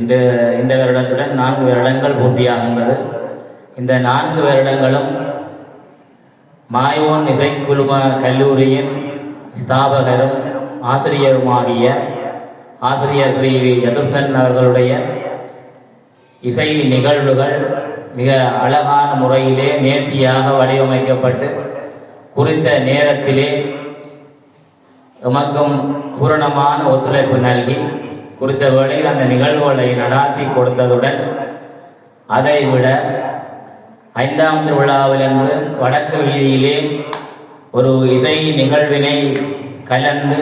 இந்த இந்த வருடத்துடன் நான்கு வருடங்கள் பூர்த்தியாகின்றது. இந்த நான்கு வருடங்களும் மாயோன் இசைக்குழும கல்லூரியின் ஸ்தாபகரும் ஆசிரியருமாகிய ஆசிரியர் ஸ்ரீ வி. யதுசன் அவர்களுடைய இசை நிகழ்வுகள் மிக அழகான முறையிலே நேர்த்தியாக வடிவமைக்கப்பட்டு குறித்த நேரத்திலே எமக்கும் பூரணமான ஒத்துழைப்பு நல்கி குறித்த வேளையில் அந்த நிகழ்வுகளை நடாத்தி கொடுத்ததுடன் அதைவிட ஐந்தாம் திருவிழாவிலன்று வடக்கு வீதியிலே ஒரு இசை நிகழ்வினை கலந்து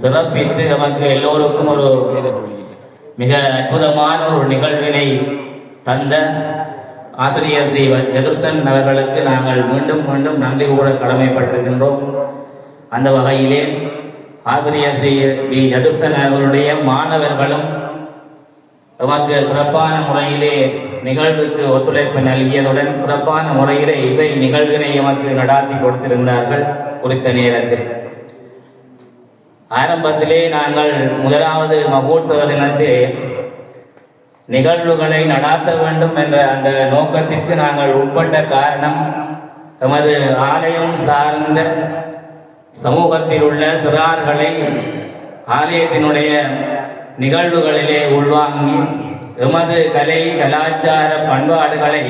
சிறப்பித்து நமக்கு எல்லோருக்கும் ஒரு மிக அற்புதமான ஒரு நிகழ்வினை தந்த ஆசிரியர் ஸ்ரீ எதிர்சன் அவர்களுக்கு நாங்கள் மீண்டும் மீண்டும் நன்றி கூட கடமைப்பட்டிருக்கின்றோம். அந்த வகையிலே ஆசிரியர் ஸ்ரீ வி. யதுர்சன் அவர்களுடைய மாணவர்களும் நமக்கு சிறப்பான முறையிலே நிகழ்வுக்கு ஒத்துழைப்பு நல்கியதுடன் சிறப்பான முறையிலே இசை நிகழ்வினை எமக்கு நடாத்தி கொடுத்திருந்தார்கள் குறித்த நேரத்தில். ஆரம்பத்திலே நாங்கள் முதலாவது மகோத்சவ தினத்தில் நிகழ்வுகளை நடாத்த வேண்டும் என்ற அந்த நோக்கத்திற்கு நாங்கள் உட்பட்ட காரணம் எமது ஆலயம் சார்ந்த சமூகத்தில் உள்ள சிறார்களை ஆலயத்தினுடைய நிகழ்வுகளிலே உள்வாங்கி எமது கலை கலாச்சார பண்பாடுகளை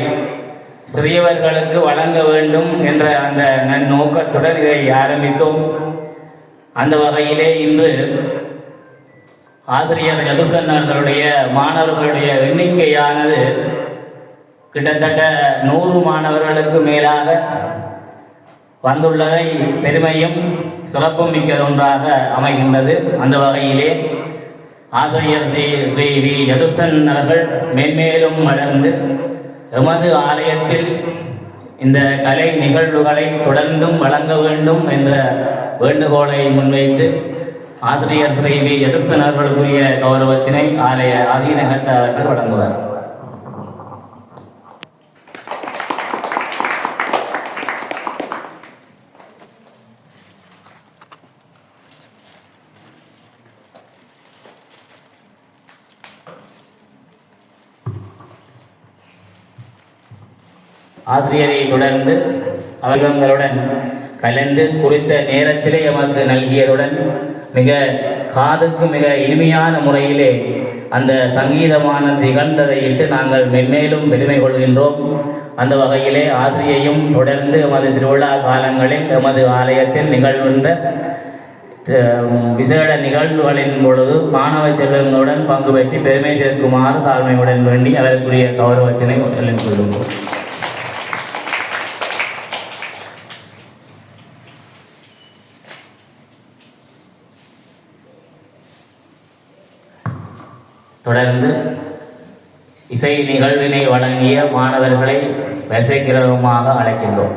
சிறியவர்களுக்கு வழங்க வேண்டும் என்ற அந்த நன்னோக்கத்துடன் இதை ஆரம்பித்தோம். அந்த வகையிலே இன்று ஆசிரியர் யதுசன்னர்களுடைய மாணவர்களுடைய எண்ணிக்கையானது கிட்டத்தட்ட நூறு மாணவர்களுக்கு மேலாக வந்துள்ளவை பெருமையும் சிறப்பும் மிக்க ஒன்றாக அமைகின்றது. அந்த வகையிலே ஆசிரியர் ஸ்ரீ ஸ்ரீ வி. யதுசன் அவர்கள் மென்மேலும் வளர்ந்து எமது ஆலயத்தில் இந்த கலை நிகழ்வுகளை தொடர்ந்தும் வழங்க வேண்டும் என்ற வேண்டுகோளை முன்வைத்து ஆசிரியர் ஸ்ரீ வி. யதுசன் அவர்களுக்குரிய கௌரவத்தினை ஆலய ஆதீனகத்த அவர்கள் வழங்குவார். ஆசிரியரை தொடர்ந்து அவர்களுடன் கலந்து குறித்த நேரத்திலே எமக்கு நல்கியதுடன் மிக காதுக்கு மிக இனிமையான முறையிலே அந்த சங்கீதமான திகழ்ந்ததை இட்டு நாங்கள் மென்மேலும் பெருமை கொள்கின்றோம். அந்த வகையிலே ஆசிரியையும் தொடர்ந்து எமது திருவிழா காலங்களில் எமது ஆலயத்தில் நிகழ்கின்ற விசேட நிகழ்வுகளின் பொழுது மாணவ செல்வங்களுடன் பங்கு பெற்றி பெருமை சேர்க்குமாறு தாழ்மையுடன் வேண்டி அதற்குரிய கௌரவத்தினை முதலில் கொள்கின்றோம். தொடர்ந்து இசை நிகழ்வினை வழங்கிய மாணவர்களை வரிசைக்கிரமமாக அழைக்கின்றோம்.